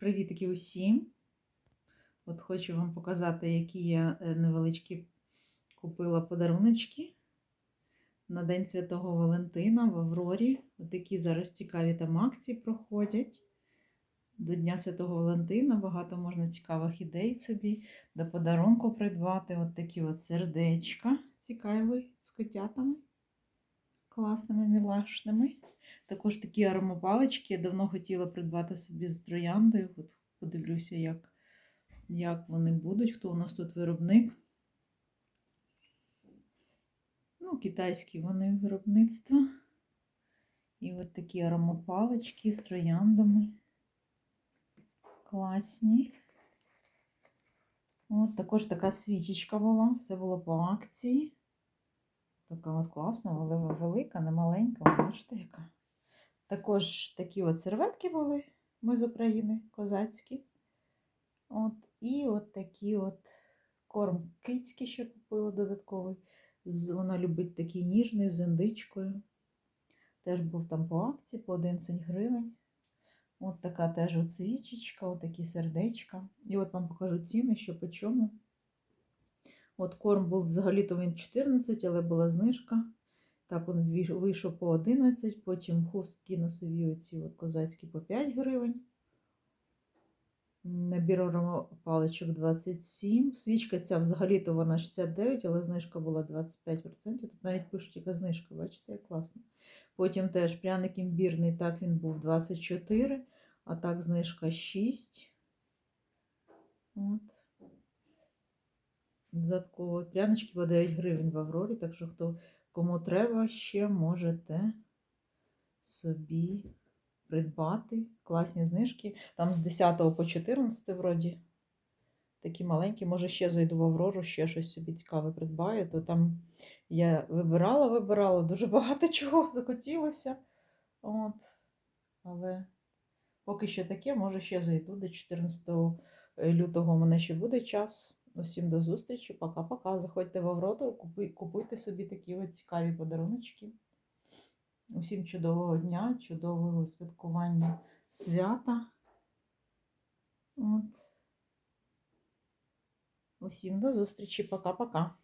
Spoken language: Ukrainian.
Привітки усім! От хочу вам показати, які я е, невеличкі купила подаруночки на День Святого Валентина в Аврорі. От такі зараз цікаві там акції проходять. До Дня Святого Валентина багато можна цікавих ідей собі до подарунку придбати. От такі от сердечка цікаві з котятами. Класними, мілашними. Також такі аромапалички. Я давно хотіла придбати собі з трояндою. От подивлюся, як, як вони будуть. Хто у нас тут виробник? Ну, китайські вони виробництва. І от такі аромапалички з трояндами. Класні. От також така свічечка була. Все було по акції. Така от класна, але велика, не маленька, бачите, яка. Також такі от серветки були, ми з України, козацькі. От, І от такі от корм кицький ще купила додатковий. Вона любить такий ніжний з індичкою. Теж був там по акції, по 11 гривень. От така теж от свічечка, от такі сердечка. І от вам покажу ціни, що по чому. От корм був взагалі-то він 14, але була знижка. Так, він вийшов по 11, потім хустки носові оці от козацькі по 5 гривень. Набір паличок 27. Свічка ця взагалі-то вона 69, але знижка була 25%. Тут навіть пишуть, яка знижка, бачите, як класно. Потім теж пряник імбірний, так він був 24, а так знижка 6. От. Додатково прянички по 9 гривень в Аврорі, так що хто кому треба, ще можете собі придбати. Класні знижки. Там з 10 по 14 вроді. Такі маленькі. Може, ще зайду в Аврору, ще щось собі цікаве придбаю. То там я вибирала, вибирала, дуже багато чого захотілося. От. Але поки що таке, може, ще зайду до 14 лютого у мене ще буде час. Усім до зустрічі. Пока-пока. Заходьте в Аврору, купуйте собі такі от цікаві подаруночки. Усім чудового дня, чудового святкування свята. От. Усім до зустрічі. Пока-пока.